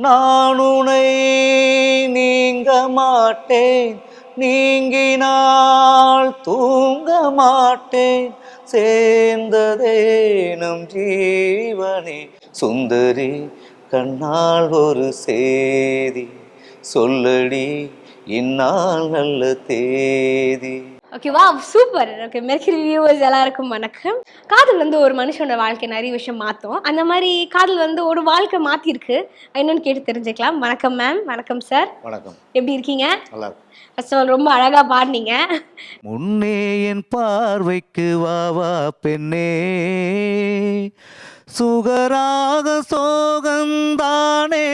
நான் உனை நீங்க மாட்டேன். நீங்கினால் தூங்க மாட்டேன். சேர்ந்ததேனும் ஜீவனே. சுந்தரி கண்ணால் ஒரு சேதி. சொல்லடி இந்நாள் நல்ல தேதி. ஓகேவா சூப்பர் ஓகே மெர்க்கரி வியூவர்ஸ் எல்லாருக்கும் வணக்கம். காதல் வந்து ஒரு மனுஷனோட வாழ்க்கை நிறைய விஷயம் மாற்றும் அந்த மாதிரி காதல் வந்து ஒரு வாழ்க்கை மாற்றிருக்கு என்னன்னு கேட்டு தெரிஞ்சுக்கலாம். வணக்கம் மேம் வணக்கம் சார் வணக்கம். எப்படி இருக்கீங்க? நல்லா இருக்கு ஃபர்ஸ்ட் ஆஃப் ஆல் ரொம்ப அழகாக பாடினீங்க. முன்னே என் பார்வைக்கு வா வா பெண்ணே. சுகராக சோகந்தானே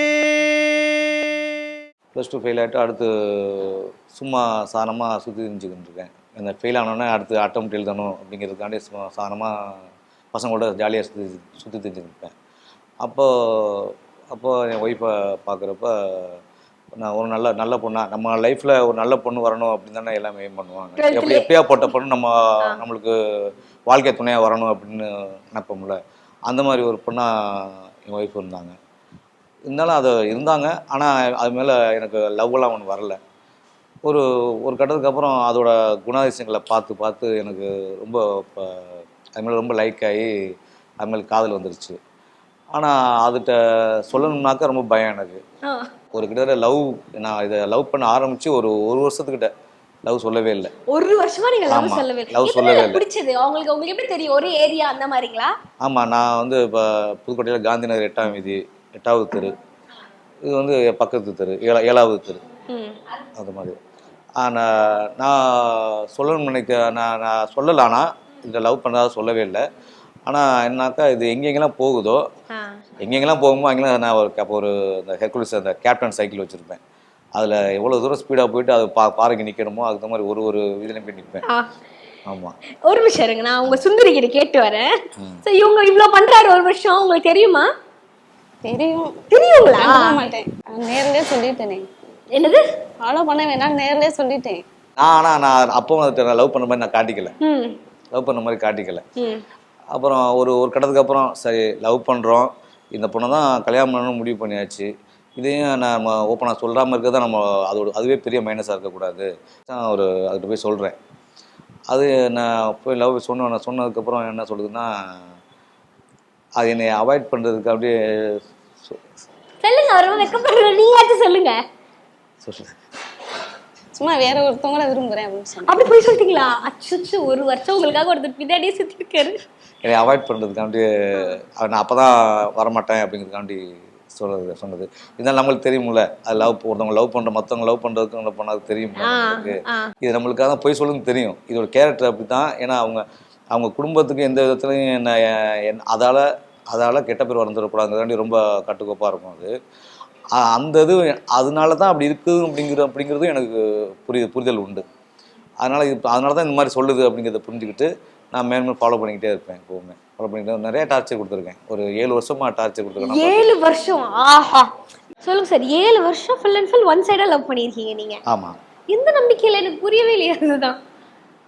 ப்ளஸ் டூ ஃபெயில் ஆகிட்டு அடுத்து சும்மா சாணமாக சுற்றி தெரிஞ்சுக்கிட்டு இருக்கேன். இந்த ஃபெயில் ஆனோடனே அடுத்து அட்டம் எழுதணும் அப்படிங்கிறதுக்காண்டி சும்மா சாணமாக பசங்களோட ஜாலியாக சுற்றி சுற்றி தெரிஞ்சுக்கிட்டு இருப்பேன் அப்போ அப்போ என் ஒய்ஃபை பார்க்குறப்ப நான் ஒரு நல்ல நல்ல பொண்ணா நம்ம லைஃப்பில் ஒரு நல்ல பொண்ணு வரணும் அப்படின்னு தானே எல்லாமே எய்ம் பண்ணுவாங்க. 12th எப்படி எப்படியா போட்ட பொண்ணு நம்ம நம்மளுக்கு வாழ்க்கை துணையாக வரணும் அப்படின்னு நினைப்போம்ல. அந்த மாதிரி ஒரு பொண்ணா என் ஒய்ஃப் இருந்தாங்க. இருந்தாலும் அது இருந்தாங்க. ஆனால் அது மேலே எனக்கு லவ்வெல்லாம் ஒன்று வரல. ஒரு ஒரு கட்டத்துக்கு அப்புறம் அதோட குணாதிசயங்களை பார்த்து பார்த்து எனக்கு ரொம்ப இப்போ அது மேலே ரொம்ப லைக் ஆகி அது மேலே காதல் வந்துருச்சு. ஆனால் அதுகிட்ட சொல்லணும்னாக்கா ரொம்ப பயம் எனக்கு. ஒரு கிட்டத்தட்ட லவ் நான் இதை லவ் பண்ண ஆரம்பித்து ஒரு ஒரு வருஷத்துக்கிட்ட லவ் சொல்லவே இல்லை. ஒரு வருஷமா நீங்க லவ் ஆமா, சொல்லவே இல்லை. சொல்லவே எதனால இல்லை. பிடிச்சது? உங்களுக்கு உங்களுக்கு எப்படி தெரியும்? ஒரே ஏரியா அந்த மாதிரிங்களா? ஆமாம் நான் வந்து இப்போ புதுக்கோட்டையில் காந்தி நகர் எட்டாம் வீதி எட்டாவது தெரு. இது வந்து பக்கத்து தெரு ஏழா ஏழாவது தெரு. அது மாதிரி. ஆனால் நான் சொல்லணும்னு நினைக்க நான் நான் சொல்லலை ஆனால் இந்த லவ் பண்ணதா சொல்லவே இல்லை. ஆனால் என்னாக்கா இது எங்கெங்கெல்லாம் போகுதோ எங்கெங்கெல்லாம் போகுமோ அங்கெல்லாம் நான் ஒரு அப்போ ஒரு இந்த ஹெர்குலிஸ் அந்த கேப்டன் சைக்கிள் வச்சுருப்பேன். அதில் எவ்வளோ தூரம் ஸ்பீடாக போயிட்டு அது பா பாறைக்கு நிற்கணுமோ அதுக்கு மாதிரி ஒரு ஒரு இதுலையும் போய் நிற்பேன் ஆமாம் ஒரு நிமிஷம் இருங்க நான் உங்க சுந்தரி கிட்ட கேட்டு வரேன் சோ இவங்க இவ்ளோ பண்றாரு ஒரு வருஷம் உங்களுக்கு தெரியுமா? தெரியும். தெரியுங்களா? மாட்டேன். நான் நேர்லயே சொல்லிட்டேனே. என்னது? ஃபாலோ பண்ண வேணாம் நேர்லயே சொல்லிட்டேன். நான் ஆனால் நான் அப்போ வந்துட்டு நான் லவ் பண்ண மாதிரி நான் காட்டிக்கல. லவ் பண்ண மாதிரி காட்டிக்கல. அப்புறம் ஒரு ஒரு கட்டத்துக்கு அப்புறம் சரி லவ் பண்ணுறோம் இந்த பொண்ணை தான் கல்யாணம் பண்ணணும்னு முடிவு பண்ணியாச்சு. இதையும் நம்ம ஓப்பனாக சொல்லாமல் இருக்கிறது நம்ம அதோட அதுவே பெரிய மைனஸாக இருக்கக்கூடாது. நான் ஒரு அதுகிட்ட போய் சொல்கிறேன் அது நான் போய் லவ் சொன்ன நான் சொன்னதுக்கப்புறம் என்ன சொல்லுதுன்னா அது என்னை அவாய்ட் பண்ணுறதுக்கு அப்படியே சொல்லுங்க அவர் வெக்கப்படுற சொல்லுங்க. சொல்லு சும்மா வேற ஒருத்தவங்கள விரும்புறேன் அப்படின்னு சொன்னேன் அப்படி போய் சொல்லிட்டீங்களா? அச்சுச்சு ஒரு வருஷம் உங்களுக்காக ஒருத்தர் பின்னாடியே சுத்தி இருக்காரு என்னை அவாய்ட் பண்ணுறதுக்காண்டி நான் அப்போ தான் வரமாட்டேன் அப்படிங்கிறதுக்காண்டி சொல்றது சொன்னது. இருந்தாலும் நம்மளுக்கு தெரியும்ல அது லவ் ஒருத்தவங்க லவ் பண்ணுற மற்றவங்க லவ் பண்ணுறதுக்கு லவ் பண்ணாது தெரியும் இது நம்மளுக்காக தான் போய் சொல்லுன்னு தெரியும். இதோட கேரக்டர் அப்படி தான் ஏன்னா அவங்க அவங்க குடும்பத்துக்கு எந்த விதத்துலையும் என்ன என் அதால் அதால் கெட்ட பேர் வந்துடக்கூடாதுங்கிறதாண்டி ரொம்ப கட்டுக்கோப்பாக இருக்கும் அது. அந்த இது அதனால தான் அப்படி இருக்குது அப்படிங்கிற அப்படிங்கிறதும் எனக்கு புரிய புரிதல் உண்டு. அதனால் இது அதனால தான் இந்த மாதிரி சொல்லுது அப்படிங்கிறத புரிஞ்சுக்கிட்டு நான் மேலும் ஃபாலோ பண்ணிக்கிட்டே இருப்பேன் எப்போவுமே. ஃபாலோ பண்ணிக்கிட்டே நிறைய டார்ச்சர் கொடுத்துருக்கேன். ஒரு ஏழு வருஷமாக டார்ச்சர் கொடுத்துருக்கேன் ஏழு வருஷம் ஆஹா. சொல்லுங்க சார் ஏழு வருஷம் ஃபுல் அண்ட் ஃபுல் ஒன் சைடா லவ் பண்ணியிருக்கீங்க நீங்க. ஆமாம் எந்த நம்பிக்கையில? எனக்கு புரியவே இல்லையா அதுதான்.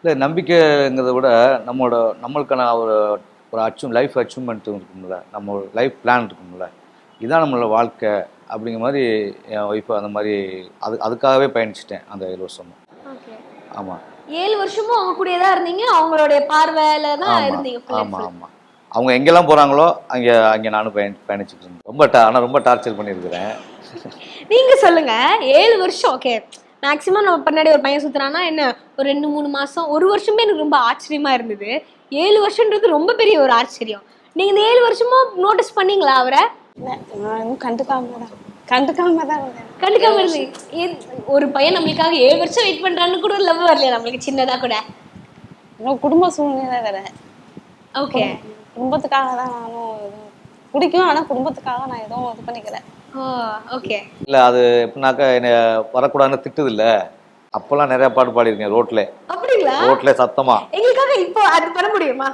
இல்லை நம்பிக்கைங்கிறத விட நம்மளோட நம்மளுக்கான ஒரு ஒரு அச்சீவ் லைஃப் அச்சீவ்மெண்ட் இருக்கும்ல. நம்ம லைஃப் பிளான் இருக்கும்ல. இதான் நம்மளோட வாழ்க்கை. அப்படிங்கிற மாதிரி என் ஒய்ஃபு அந்த மாதிரி அது அதுக்காகவே பயணிச்சிட்டேன் அந்த ஏழு வருஷமும். ஆமாம் ஏழு வருஷமும் அவங்க கூடயே தான் இருந்தீங்க? அவங்களுடைய பார்வையில தான் இருந்தீங்க ஆமாம். ஆமாம் அவங்க எங்கெல்லாம் போகிறாங்களோ அங்கே அங்கே நானும் பயணி பயணிச்சுட்டு இருந்தேன். ரொம்ப டா ஆனால் ரொம்ப டார்ச்சர் பண்ணியிருக்கிறேன். நீங்க சொல்லுங்க ஏழு வருஷம் ஓகே மேக்ஸிமம் நம்ம பின்னாடி ஒரு பையன் சுத்துறான்னா என்ன ஒரு ரெண்டு மூணு மாசம் ஒரு வருஷமே எனக்கு ரொம்ப ஆச்சரியமா இருந்தது. ஏழு வருஷம்ன்றது ரொம்ப பெரிய ஒரு ஆச்சரியம். நீங்க இந்த ஏழு வருஷமும் நோட்டீஸ் பண்ணீங்களா அவரை? கண்டுக்காம தான். கண்டுக்காம தான் கண்டுக்காம இருந்து ஏ- ஒரு பையன் நம்மளுக்காக ஏழு வருஷம் வெயிட் பண்றான்னு கூட லவ் வரலையா நம்மளுக்கு? சின்னதா கூட. இன்னும் குடும்ப சூழ்நிலை வேற. ஓகே குடும்பத்துக்காக தான் நானும் பிடிக்கும் ஆனா குடும்பத்துக்காக நான் எதுவும் இது பண்ணிக்கல. ஓ ஓகே இல்லை அது எப்படின்னாக்கா என்னை வரக்கூடாதுன்னு திட்டுது இல்லை அப்போல்லாம் நிறையா பாட்டு பாடியிருக்கேன் ரோட்டில். அப்படிங்களா? ரோட்டில் சத்தமாக எங்களுக்காக இப்போ அது பண்ண முடியுமா?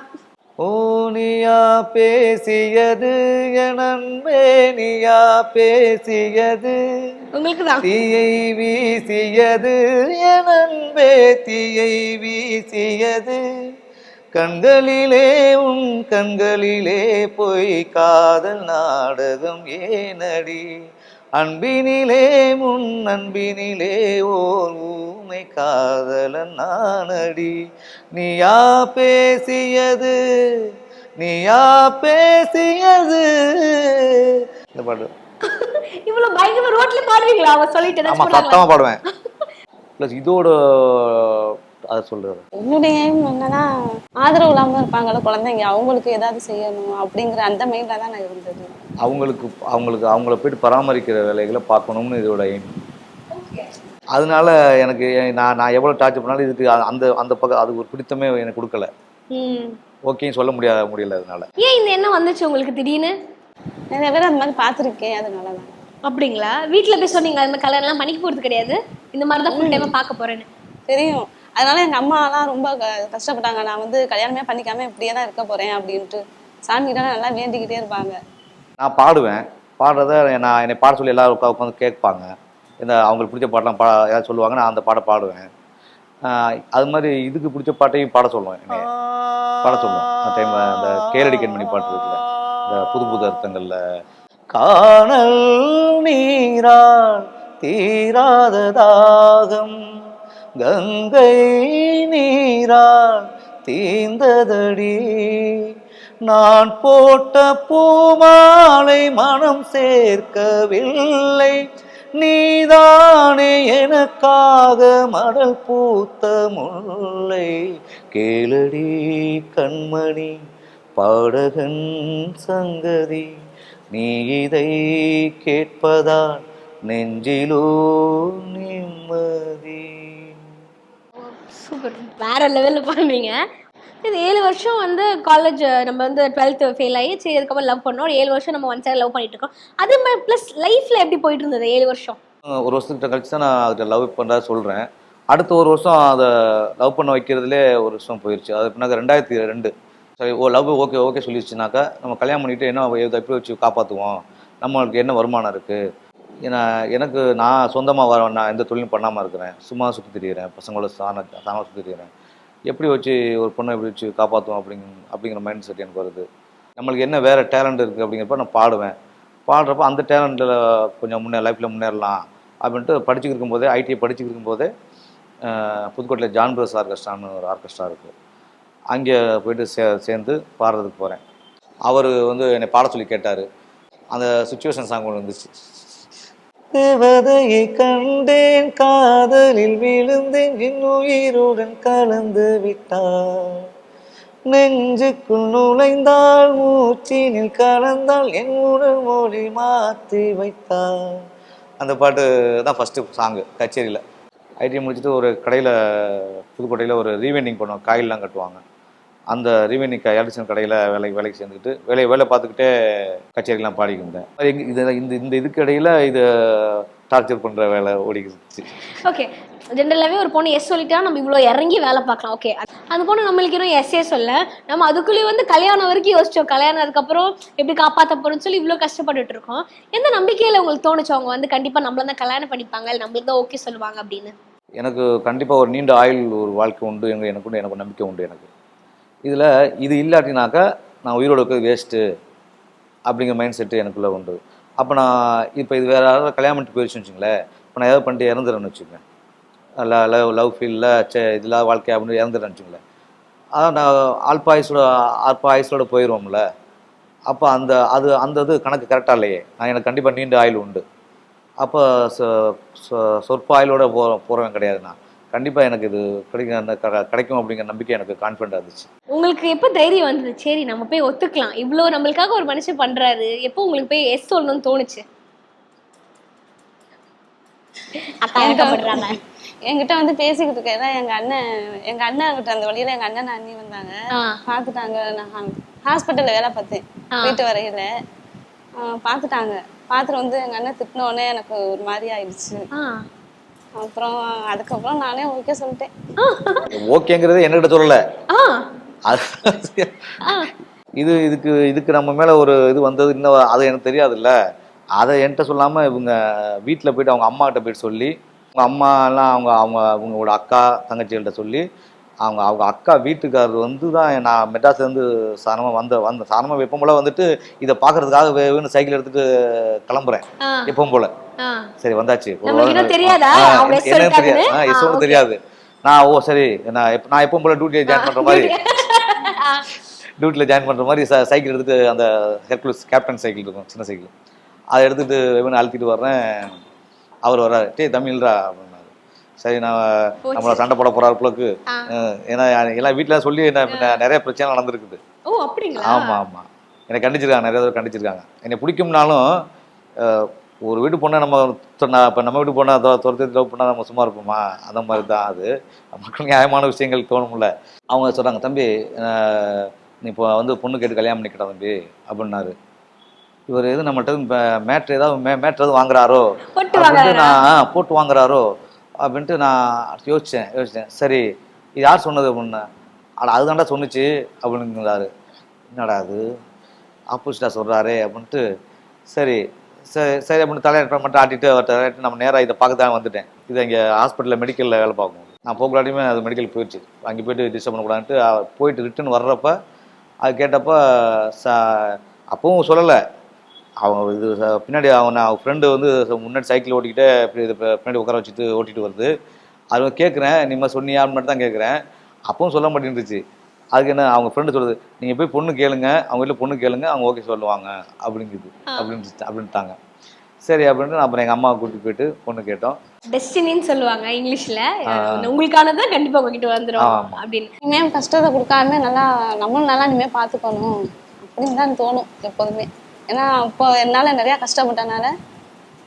ஓனியா பேசியது எனன்பேனியா பேசியது. உங்களுக்கு தான் தீயை வீசியது எனன்பே தீயை வீசியது. கண்களிலே உன் கண்களிலே பொய் காதல் நாடகம் ஏனடி? அன்பினிலே முன் அன்பினிலே ஓர் ஊமை காதலன் நானடி. நீயா பேசியது நீயா பேசியது. இந்த பாட்டு. இவ்வளவு பயங்கரமா ரோட்ல பாடுவீங்களா? அவ சொல்லிட்டு ஆமா சத்தமா பாடுவேன். ப்ளஸ் இதோட அதை சொல்றது என்னுடைய aim என்னன்னா ஆதரவு இல்லாம இருப்பாங்கல்ல குழந்தைங்க அவங்களுக்கு ஏதாவது செய்யணும் அப்படிங்கிற அந்த மைண்ட்ல தான் நான் இருந்தது. அவங்களுக்கு அவங்களுக்கு அவங்கள போயிட்டு பராமரிக்கிற வேலைகளை பார்க்கணும்னு இதோட எய்ம் அதனால எனக்கு நான் நான் எவ்வளோ டார்ச்சர் பண்ணாலும் இதுக்கு அந்த அந்த பக்கம் அது ஒரு பிடித்தமே எனக்கு கொடுக்கல. ம். ஓகேன்னு சொல்ல முடியாது முடியல அதனால. ஏன் இந்த எண்ணம் வந்துச்சு உங்களுக்கு திடீர்னு? நிறைய பேர் அந்த மாதிரி பார்த்துருக்கேன் அதனால தான் அப்படிங்களா? வீட்ல போய் சொன்னீங்க அது மாதிரி கல்யாணம் எல்லாம் பண்ணிக்க போறது கிடையாது? இந்த மாதிரி தான் ஃபுல் டைமா பார்க்க போறேன்னு. தெரியும். அதனால எங்க அம்மாலாம் ரொம்ப க- கஷ்டப்பட்டாங்க. நான் வந்து கல்யாணமே பண்ணிக்காம இப்படியே தான் இருக்க போறேன் அப்படின்ட்டு. சாமிகிட்ட நல்லா வேண்டிக்கிட்டே இருப்பாங்க. நான் பாடுவேன். பாடுறத நான் என்னை பாட சொல்லி எல்லாரும் உட்கா உட்காந்து கேட்பாங்க. இந்த அவங்களுக்கு பிடிச்ச பாட்டெலாம் பா யாராவது சொல்லுவாங்க நான் அந்த பாட்டை பாடுவேன். அது மாதிரி இதுக்கு பிடிச்ச பாட்டையும் பாட சொல்லுவேன் என்னை பாட சொல்லுவேன். அந்த டைம் அந்த கேரடி கண்மணி பாட்டு இருக்குல்ல இந்த புது புது அர்த்தங்களில். காணல் நீரான் தீராத தாகம். கங்கை நீரால் தீந்ததடி நான் போட்ட பூமாலை மனம் சேர்க்கவில்லை. நீதானே எனக்காக மடல் பூத்த முல்லை. கேளடி கண்மணி பாடகன் சங்கதி நீ இதை கேட்பதால் நெஞ்சிலோ நிம்மதி. சூப்பர் வேற லெவலில் பண்ணுவீங்க. இது ஏழு வருஷம் வந்து காலேஜ் நம்ம வந்து டுவெல்த்து ஃபெயில் ஆகி சரி அதுக்கப்புறம் லவ் பண்ணோம். ஒரு ஏழு வருஷம் நம்ம ஒன் சைடு லவ் பண்ணிட்டு இருக்கோம். அதே மாதிரி ப்ளஸ் லைஃப்ல எப்படி போயிட்டு இருந்தது ஏழு வருஷம்? ஒரு வருஷத்துக்கிட்ட கழிச்சு தான் நான் அதை லவ் பண்ணுறதா சொல்கிறேன் அடுத்த ஒரு வருஷம் அதை லவ் பண்ண வைக்கிறதுலே ஒரு வருஷம் போயிடுச்சு அது பின்னாக்க ரெண்டாயிரத்தி ரெண்டு. சரி ஓ லவ் ஓகே ஓகே சொல்லிடுச்சுனாக்கா நம்ம கல்யாணம் பண்ணிட்டு என்ன எப்படி வச்சு காப்பாற்றுவோம் நம்மளுக்கு என்ன வருமானம் இருக்குது எனக்கு நான் சொந்தமாக வர நான் எந்த தொழிலும் பண்ணாமல் இருக்கிறேன். சும்மா சுற்றி திரிகிறேன் பசங்களோட சாண சாண சுற்றி திரிகிறேன் எப்படி வச்சு ஒரு பொண்ணை எப்படி வச்சு காப்பாற்றுவோம் அப்படிங்க அப்படிங்கிற மைண்ட் செட் எனக்கு வருது. நம்மளுக்கு என்ன வேறு டேலண்ட் இருக்குது அப்படிங்கிறப்ப நான் பாடுவேன். பாடுறப்ப அந்த டேலண்ட்டில் கொஞ்சம் முன்னே லைஃப்பில் முன்னேறலாம் அப்படின்ட்டு படிச்சுட்டு இருக்கும்போதே ஐடிஐ படிச்சுட்டு இருக்கும்போதே புதுக்கோட்டையில் ஜான் பிரஸ் ஆர்கெஸ்ட்ரான்னு ஒரு ஆர்கெஸ்ட்ரா இருக்குது அங்கே போயிட்டு சே சேர்ந்து பாடுறதுக்கு போகிறேன் அவர் வந்து என்னை பாட சொல்லி கேட்டார். அந்த சுச்சுவேஷன் சாங் ஒன்று இருந்துச்சு தேவதையை கண்டேன். காதலில் விழுந்தேன். என் உயிருடன் கலந்து விட்டாள் நெஞ்சுக்குள் நுழைந்தாள் மூச்சினில் கலந்தாள் என் உடல் மொழி மாற்றி வைத்தாள் அந்த பாட்டு தான் ஃபஸ்ட்டு சாங்கு கச்சேரியில். ஐடி முடிச்சுட்டு ஒரு கடையில் புதுக்கோட்டையில் ஒரு ரீவெண்டிங் பண்ணுவாங்க. காயிலெலாம் கட்டுவாங்க. அந்த ரீவெண்டிங் எலக்ட்ரிஷன் கடையில் வேலைக்கு வேலைக்கு சேர்ந்துக்கிட்டு வேலையை வேலை பார்த்துக்கிட்டே கச்சேரிலாம் பாடிக்கிட்டு இருந்தேன் இது இந்த இந்த இதுக்கு இடையில் இதை டார்ச்சர் பண்ணுற வேலை ஓடிக்கிச்சு. ஓகே ஜென்ரலாகவே ஒரு பொண்ணு எஸ் சொல்லிட்டா நம்ம இவ்வளோ இறங்கி வேலை பார்க்கலாம். ஓகே அந்த பொண்ணு நம்மளுக்கு இன்னும் எஸ்ஸே சொல்ல. நம்ம அதுக்குள்ளேயே வந்து கல்யாணம் வரைக்கும் யோசிச்சோம். கல்யாணம் அதுக்கப்புறம் எப்படி காப்பாற்ற போறோம்னு சொல்லி இவ்வளோ கஷ்டப்பட்டுட்டு இருக்கோம். எந்த நம்பிக்கையில் உங்களுக்கு தோணுச்சு? அவங்க வந்து கண்டிப்பாக நம்மள தான் கல்யாணம் பண்ணிப்பாங்க. இல்லை நம்மளுக்கு தான் ஓகே சொல்லுவாங்க அப்படின்னு. எனக்கு கண்டிப்பாக ஒரு நீண்ட ஆயுள் ஒரு வாழ்க்கை உண்டு. எங்க எனக்கு உண்டு எனக்கு நம்பிக்கை உண்டு எனக்கு. இதில் இது இல்லாட்டினாக்கா நான் உயிரோட இருக்கிறது வேஸ்ட்டு அப்படிங்கிற மைண்ட் செட்டு எனக்குள்ளே உண்டு. அப்போ நான் இப்போ இது வேறு யாராவது கல்யாணம் பண்ணிட்டு போயிடுச்சுன்னு வச்சுங்களேன். இப்போ நான் ஏதாவது பண்ணிட்டு இறந்துறேன்னு வச்சுக்கோங்க. லவ் லவ் ஃபீல்டில் சே இதெல்லாம் வாழ்க்கை அப்படின்னு இறந்துறேன்னு வச்சுங்களேன் அதான் நான் ஆல்பாயுஸோட ஆல்பாயுஸோட போயிடுவோம்ல அப்போ அந்த அது அந்த இது கணக்கு கரெக்டாக இல்லையே. நான் எனக்கு கண்டிப்பாக நீண்ட ஆயில் உண்டு. அப்போ சொ- சொ- சொற்ப ஆயிலோட போ போகிறவன் கிடையாது நான். கண்டிப்பாக எனக்கு இது கிடைக்கும். அந்த கிடைக்கும் அப்படிங்கிற நம்பிக்கை எனக்கு கான்ஃபிடண்டாக இருந்துச்சு. உங்களுக்கு எப்போ தைரியம் வந்தது? சரி நம்ம போய் ஒத்துக்கலாம். இவ்வளோ நம்மளுக்காக ஒரு மனுஷன் பண்றாரு. எப்போ உங்களுக்கு போய் எஸ் சொல்லணும்னு தோணுச்சு? என்கிட்ட வந்து பேசிக்கிட்டு இருக்கையில எங்க அண்ணன் எங்க அண்ணன் கிட்ட அந்த வழியில எங்க அண்ணன் அண்ணி வந்தாங்க. ஆ. பார்த்துட்டாங்க நான் ஹாஸ்பிட்டல்ல வேலை பார்த்தேன். வீட்டு வரையில. ஆ, பார்த்துட்டாங்க பார்த்துட்டு வந்து எங்க அண்ணன் திட்டின உடனே எனக்கு ஒரு மாதிரி ஆயிடுச்சு. அப்புறம் அதுக்கப்புறம் நானே ஓகே சொல்லிட்டேன். ஓகேங்கிறது என்கிட்ட சொல்லலை. இது இதுக்கு இதுக்கு நம்ம மேலே ஒரு இது வந்தது இன்னும் அது எனக்கு தெரியாதுல்ல. அதை என்கிட்ட சொல்லாமல் இவங்க வீட்டில் போயிட்டு அவங்க அம்மா கிட்ட போயிட்டு சொல்லி அவங்க அம்மா எல்லாம் அவங்க அவங்க அவங்களோட அக்கா தங்கச்சிகள்கிட்ட சொல்லி அவங்க அவங்க அக்கா வீட்டுக்காரர் வந்து தான் நான் மெட்ராஸ்லேருந்து சாரமாக வந்த வந்த சாரமாக எப்பவும் போல் வந்துட்டு இதை பார்க்கறதுக்காக வேணும் சைக்கிள் எடுத்துட்டு கிளம்புறேன். எப்பவும் போல். சரி வந்தாச்சு. வாரம் தெரியாதா? தெரியாது. நான் ஓ சரி. நான் நான் எப்பவும் போல டியூட்டியை ஜாயின் பண்ணுற மாதிரி. டியூட்டியில் ஜாயின் பண்ணுற மாதிரி சைக்கிள் எடுத்துட்டு அந்த ஹெர்குலஸ் கேப்டன் சைக்கிள் இருக்கும் சின்ன சைக்கிள். அதை எடுத்துட்டு வெவன் அழுத்திட்டு வர்றேன். அவர் வர்றாரு. டேய் தமிழ்ரா சரி நான். நம்மளை சண்டை போட போகிறார் பிள்ளைக்கு ஆ. ஏன்னா எல்லாம் வீட்டில் சொல்லி நிறைய பிரச்சனை நடந்திருக்குது. ஓ அப்படிங்களா? ஆமாம் ஆமாம் என்னை கண்டிச்சிருக்காங்க நிறைய தடவை கண்டிச்சிருக்காங்க. என்னை பிடிக்கும்னாலும் ஒரு வீட்டு பொண்ணை நம்ம இப்போ நம்ம வீட்டு பொண்ணை துரத்தி லவ் பண்ணால் நம்ம சும்மா இருப்போமா? அந்த மாதிரி தான் அது. மக்கள் நியாயமான விஷயங்கள் தோணும்ல. அவங்க சொல்கிறாங்க தம்பி நீ இப்போ வந்து பொண்ணு கேட்டு கல்யாணம் பண்ணிக்கிட்ட தம்பி அப்படின்னாரு. இவர் எது நம்மள்ட்ட இப்போ மேட்ரு ஏதாவது மே மேட்ரு எதுவும் வாங்குறாரோ? நான் போட்டு வாங்குறாரோ? அப்படின்ட்டு நான் யோசித்தேன் யோசித்தேன் சரி இது யார் சொன்னது அப்படின்னேன் அட அதுதான்டா சொன்னுச்சு அப்படிங்கிறாரு என்னடா அது? ஆப்போசிட்டாக சொல்கிறாரே அப்படின்ட்டு சரி சரி சரி அப்படின்னு தலையை மட்டும் ஆட்டிட்டு அவர்கிட்ட நம்ம நேராக இதை பார்க்க தான் வந்துட்டேன். இது இங்கே ஹாஸ்பிட்டலில் மெடிக்கலில் வேலை பார்க்கும். நான் போகலாட்டியுமே அது மெடிக்கல் போயிடுச்சு. அங்கே போயிட்டு டிஸ்டர்ப் பண்ணக்கூடாதுன்ட்டு போயிட்டு ரிட்டன் வர்றப்ப அது கேட்டப்போ ச அப்பவும் சொல்லலை. அவங்க இது பின்னாடி அவன் அவன் ஃப்ரெண்டு வந்து முன்னாடி சைக்கிள் ஓட்டிக்கிட்டே இது பின்னாடி உட்கார வச்சுட்டு ஓட்டிட்டு வருது. அது கேட்குறேன் நீ மாதிரி சொன்னியான்னு மட்டும் தான் கேட்குறேன் அப்பவும் சொல்ல மாட்டேன்ருச்சு. அதுக்கு என்ன அவங்க ஃப்ரெண்டு சொல்லுது நீங்கள் போய் பொண்ணு கேளுங்க அவங்க வீட்டில் பொண்ணு கேளுங்க அவங்க ஓகே சொல்லுவாங்க. அப்படிங்குது அப்படின்னு அப்படின்ட்டாங்க. சரி அப்படின்ட்டு நான் அப்புறம் எங்கள் அம்மாவை கூட்டிட்டு போயிட்டு பொண்ணு கேட்டோம். டெஸ்டினின்னு சொல்லுவாங்க இங்கிலீஷ்ல. உங்களுக்கானது கண்டிப்பா உங்ககிட்ட வந்துரும் ஆமா. அப்படின்னு. இனிமேல் கஷ்டத்தை கொடுக்காம நல்லா நம்மளும் நல்லா இனிமேல் பார்த்துக்கணும் அப்படின்னு தான் தோணும் எப்போதுமே. ஏன்னா இப்போ என்னால் நிறையா கஷ்டப்பட்டனால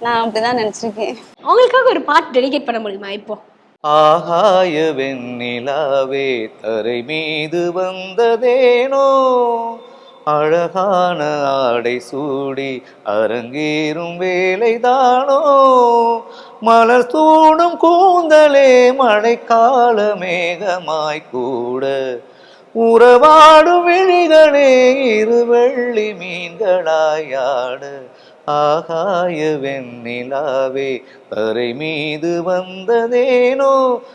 நான். அப்படி தான் நினச்சிருக்கேன். அவங்களுக்காக ஒரு பாட்டு டெடிகேட் பண்ண முடியுமா இப்போ? ஆகாய வெண்ணிலாவே தரை மீது வந்ததேனோ? அழகான ஆடை சூடி அரங்கேறும் வேலைதானோ? மலர் சூடும் கூந்தலே மழைக்கால மேகமாய் கூட உறவாடும் விழிகளே இரு வெள்ளி மீன்களாயாட. ஆகாய வெண்ணிலாவே தரை மீது வந்ததேனோ?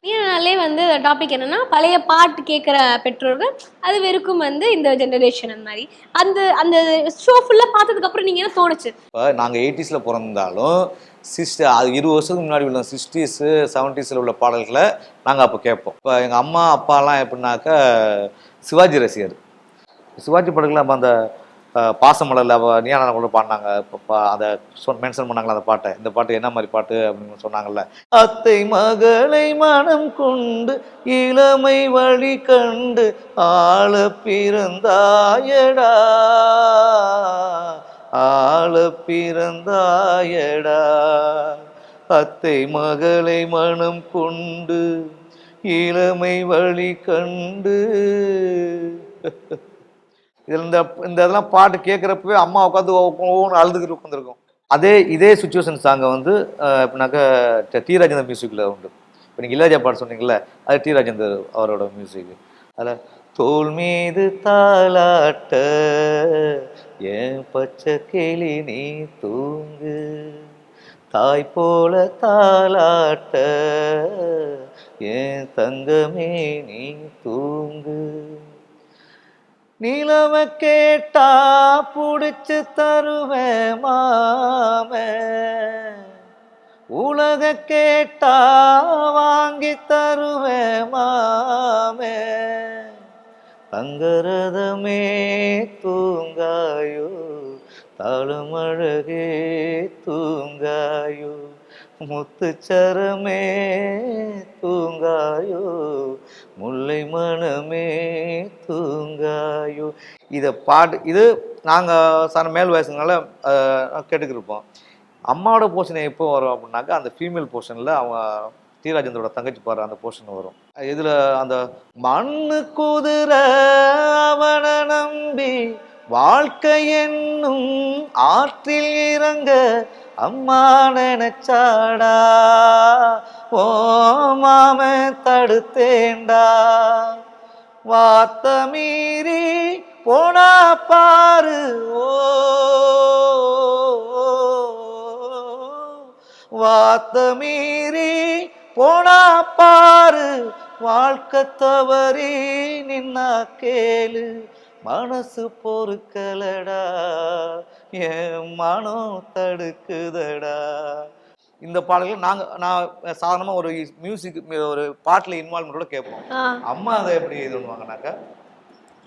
நீனாலே வந்து டாபிக் என்னன்னா பழைய பாட்டு கேட்குற பெற்றோர்கள் அது வெறுக்கும் வந்து இந்த ஜெனரேஷன் அந்த மாதிரி. அந்த அந்த ஷோ ஃபுல்லா பார்த்ததுக்கு அப்புறம் நீங்க என்ன தோணுச்சு? இப்போ நாங்கள் எயிட்டிஸில் பிறந்தாலும் சிக்ஸ்டி அது இருபது வருஷத்துக்கு முன்னாடி உள்ள சிக்ஸ்டீஸு செவன்ட்டீஸில் உள்ள பாடல்களை நாங்கள் அப்போ கேட்போம். இப்போ எங்கள் அம்மா அப்பாலாம் எப்படின்னாக்கா சிவாஜி ரசிகர். சிவாஜி படங்களில் அப்போ அந்த பாசமலரில் நீயான கூட பாடினாங்க. இப்போ பா- அதை மென்ஷன் பண்ணாங்களா அந்த பாட்டை. இந்த பாட்டு என்ன மாதிரி பாட்டு அப்படின்னு சொன்னாங்கல்ல. அத்தை மகளை மனம் கொண்டு இளமை வழி கண்டு ஆள பிறந்தாயடா. ஆள பிறந்தாயடா. அத்தை மகளை மனம் கொண்டு இளமை வழி கண்டு. இதில் இந்த இந்த இதெல்லாம் பாட்டு கேட்குறப்பவே அம்மா உட்காந்து ஒவ்வொன்று அழுதுகிட்டு உட்காந்துருக்கும். அதே இதே சுச்சுவேஷன் சாங்கை வந்து எப்படின்னாக்கா டி- ராஜேந்தர் மியூசிக்கில் உண்டு. இப்போ நீங்கள் இளையராஜா பாட்டு சொன்னீங்கல்ல அது டி ராஜேந்தர் அவரோட மியூசிக் அதில் தோல் மீது தாலாட்ட என் பச்சை கிளி நீ தூங்கு. தாய் போல தாலாட்ட என் தங்கமே நீ தூங்கு. நிலவ கேட்டா புடிச்சு தருவேன் மாம. உலக கேட்டா வாங்கி தருவேன் மாம. தங்கரதமே தூங்காயோ. தாளமழகே தூங்காயோ. முத்துச்சரமே தூங்காயோ? முல்லை மனமே தூங்காயோ? இதை பாட்டு இது நாங்கள் சார் மேல் வயசுனால கேட்டுக்கிருப்போம் அம்மாவோட போர்ஷன் எப்போ வரும் அப்படின்னாக்கா அந்த ஃபீமேல் போர்ஷனில் அவங்க ஸ்ரீராஜேந்திரோட தங்கச்சி பாரு அந்த போர்ஷன் வரும். இதில் அந்த மண்ணு குதிரை அவனை நம்பி வாழ்க்கை என்னும் ஆற்றில் இறங்க அம்மா நினைச்சாடா? ஓ மாம தடுத்தேண்டா? வாத்த மீறி போனா பாரு ஓ. வாத்த மீறி போனா பாரு வாழ்க்கை தவறி நின்னா கேளு. மனசு பொறுக்கலடா என் மனம் தடுக்குதடா. இந்த பாடல்கள் நாங்கள் நான் சாதாரணமாக ஒரு மியூசிக் ஒரு பாட்டில் இன்வால்மெண்ட்டோட கேட்போம். அம்மா அதை எப்படி இது பண்ணுவாங்கனாக்கா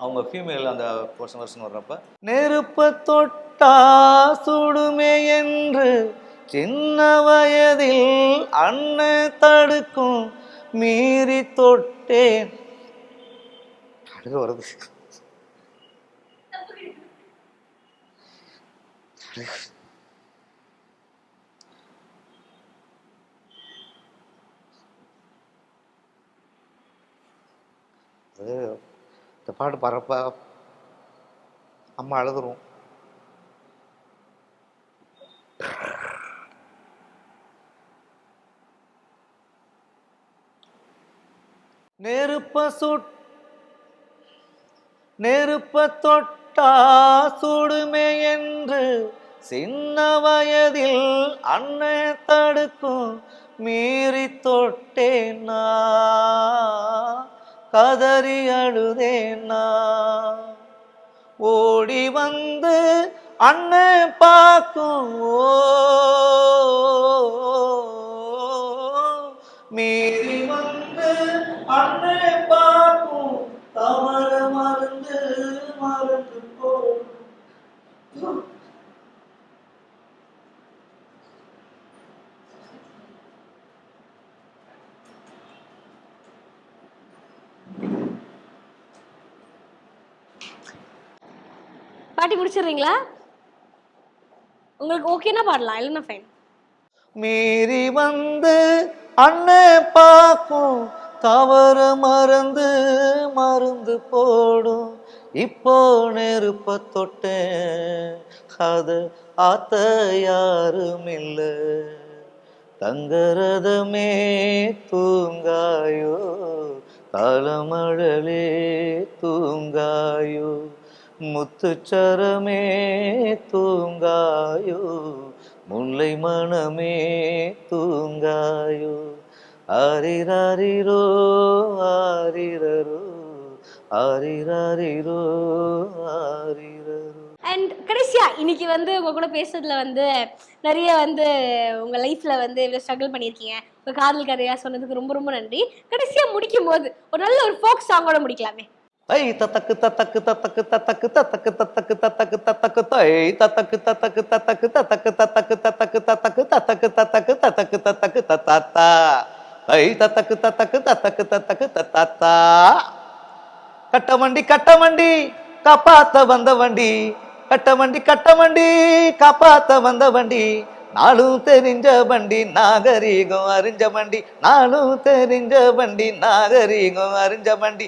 அவங்க ஃபீமேல் அந்த போர்ஷன் வருஷன் வர்றப்ப நெருப்ப தொட்டா சுடுமே என்று சின்ன வயதில் அண்ணன் தடுக்கும் மீறி தொட்டேன். அழுக வருது. அது இந்த பாட்டு பாடுறப்ப அம்மா அழுதுரும் நெருப்ப சுட் நெருப்ப தொட்டா சுடுமே என்று சின்ன வயதில் அண்ணன் தடுக்கும் மீறி தொட்டேனா? கதறி அழுதேனா? ஓடி வந்து அண்ணன் பார்க்கும் மீறி வந்து அண்ணன் பார்க்கும் தவற மருந்து மருந்து போ. பாட்டி முடிச்சிடுறீங்களா? உங்களுக்கு ஓகேனா பாடலாம் இல்லைன்னா ஃபைன் மீறி வந்து அண்ணன் பார்க்கும் தவற மறந்து மருந்து போடும். இப்போ நெருப்ப தொட்டேன் அது ஆத்த யாரும் இல்லை. தங்கரதமே தூங்காயோ தலமழலே தூங்காயோ. முத்துச்சரமே தூங்காயோ முல்லை மனமே தூங்காயோ. ஆரிராரிரோ ஆரிரரோ ஆரிராரிரோ ஆரிரரோ. அண்ட் கடைசியா இன்னைக்கு வந்து உங்க கூட பேசுறதுல வந்து நிறைய வந்து உங்க லைஃப்ல வந்து இவ்வளவு ஸ்ட்ரகிள் பண்ணியிருக்கீங்க. உங்க காதல் கதையா சொன்னதுக்கு ரொம்ப ரொம்ப நன்றி. கடைசியா முடிக்கும் போது ஒரு நல்ல ஒரு ஃபோக் சாங்கோட முடிக்கலாமே. ஐ தத்தக்கு தத்தக்கு தத்தக்கு தத்தக்கு தத்தக்கு தத்தக்கு தத்தக்கு தத்தக்கு தை தத்தக்கு தத்தக்கு தத்தக்கு தத்தக்கு தத்தக்கு தத்தக்கு தத்தக்கு தத்தக்கு தத்தக்கு தத்தக்கு தத்தக்கு தத்தாத்தா தை தத்தக்கு தத்தக்கு தத்தக்கு தத்தக்கு தத்தாத்தா கட்ட வண்டி கட்ட வண்டி காப்பாத்த வந்த வண்டி கட்ட வண்டி கட்ட வண்டி காப்பாத்த வந்த வண்டி நாளும் தெரிஞ்ச வண்டி நாகரீகம் அறிஞ்ச வண்டி நாளும் தெரிஞ்ச வண்டி நாகரீகம் அறிஞ்ச வண்டி